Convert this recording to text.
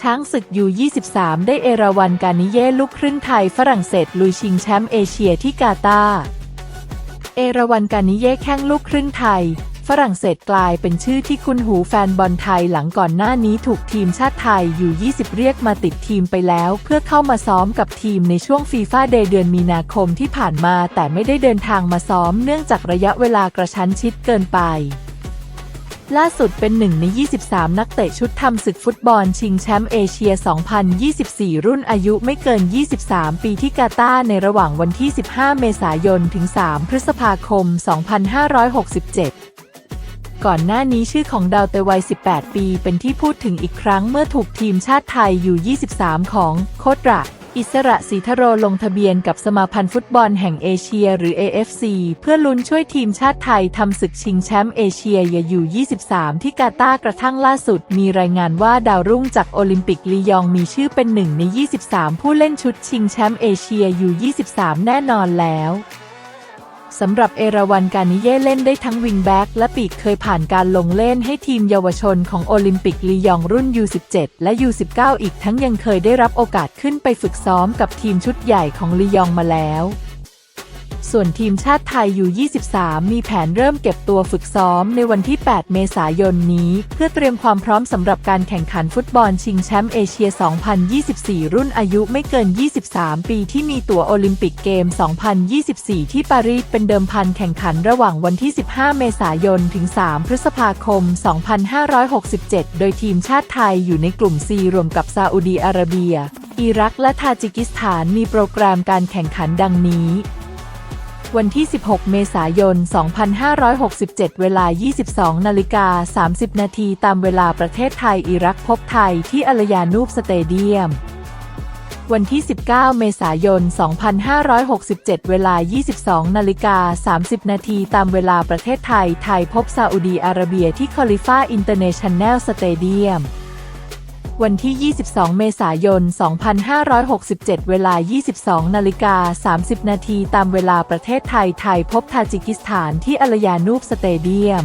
ช้างศึกยู23 ได้เอราวันการนิเย่ลูกครึ่งไทยฝรั่งเศสลุยชิงแชมป์เอเชียที่กาตาร์เอราวันการนิเย่แข้งลูกครึ่งไทย ฝรั่งเศสกลายเป็นชื่อที่คุ้นหูแฟนบอลไทยหลังก่อนหน้านี้ถูกทีมชาติไทยอยู่ 20 เรียกมาติดทีมไปแล้ว เพื่อเข้ามาซ้อมกับทีมในช่วงฟีฟ่าเดย์เดือนมีนาคมที่ผ่านมาแต่ไม่ได้เดินทางมาซ้อมเนื่องจากระยะเวลากระชั้นชิดเกินไป ล่าสุดเป็นหนึ่งใน 23 นักเตะชุดทำศึกฟุตบอลชิงแชมป์เอเชีย 2024 รุ่นอายุไม่เกิน 23 ปีที่กาตาร์ในระหว่างวันที่ 15 เมษายน ถึง 3 พฤษภาคม 2567ก่อนหน้านี้ชื่อของดาวเตะวัย 18 ปี เป็นที่พูดถึงอีกครั้งเมื่อถูกทีมชาติไทยอยู่ 23 ของโคตระ อิสระศรีทโรลงทะเบียนกับสมาพันธ์ฟุตบอลแห่งเอเชียหรือ AFC เพื่อลุ้นช่วยทีมชาติไทยทำศึกชิงแชมป์เอเชียอยู่ 23 ที่กาตาร์กระทั่งล่าสุด มีรายงานว่าดาวรุ่งจากโอลิมปิกลียองมีชื่อเป็นหนึ่งใน 23 ผู้เล่นชุดชิงแชมป์เอเชียอยู่ 23 แน่นอนแล้ว สำหรับเอราวันการนิเย่เล่นได้ทั้งวิงแบ็กและปีกเคยผ่านการลงเล่นให้ทีมเยาวชนของโอลิมปิกลียองรุ่น U17 และ U19 อีกทั้งยังเคยได้รับโอกาสขึ้นไปฝึกซ้อมกับทีมชุดใหญ่ของลียองมาแล้ว ส่วนทีมชาติไทยอยู่ 23 มีแผนเริ่มเก็บตัวฝึกซ้อมในวันที่ 8 เมษายนนี้ เพื่อเตรียมความพร้อมสำหรับการแข่งขันฟุตบอลชิงแชมป์เอเชีย 2024 รุ่นอายุไม่เกิน 23 ปีที่มีตั๋วโอลิมปิกเกม 2024 ที่ปารีสเป็นเดิมพันแข่งขันระหว่างวันที่ 15 เมษายน ถึง 3 พฤษภาคม 2567 โดยทีมชาติไทยอยู่ในกลุ่ม C รวมกับซาอุดีอาระเบีย อิรักและทาจิกิสถานมีโปรแกรมการแข่งขันดังนี้ วันที่ 16 เมษายน 2567 เวลา 22 นาฬิกา 30 นาทีตามเวลาประเทศไทย อิรักพบไทยที่อลยานูบสเตเดียม วันที่ 19 เมษายน 2567 เวลา 22 นาฬิกา 30 นาทีตามเวลาประเทศไทย ไทยพบซาอุดีอาระเบียที่คอลิฟ้าอินเตอร์เนชั่นแนลสเตเดียม วันที่ 22 เมษายน 2567 เวลา 22 นาฬิกา 30 นาทีตามเวลาประเทศไทย ไทยพบทาจิกิสถานที่อลยานูบสเตเดียม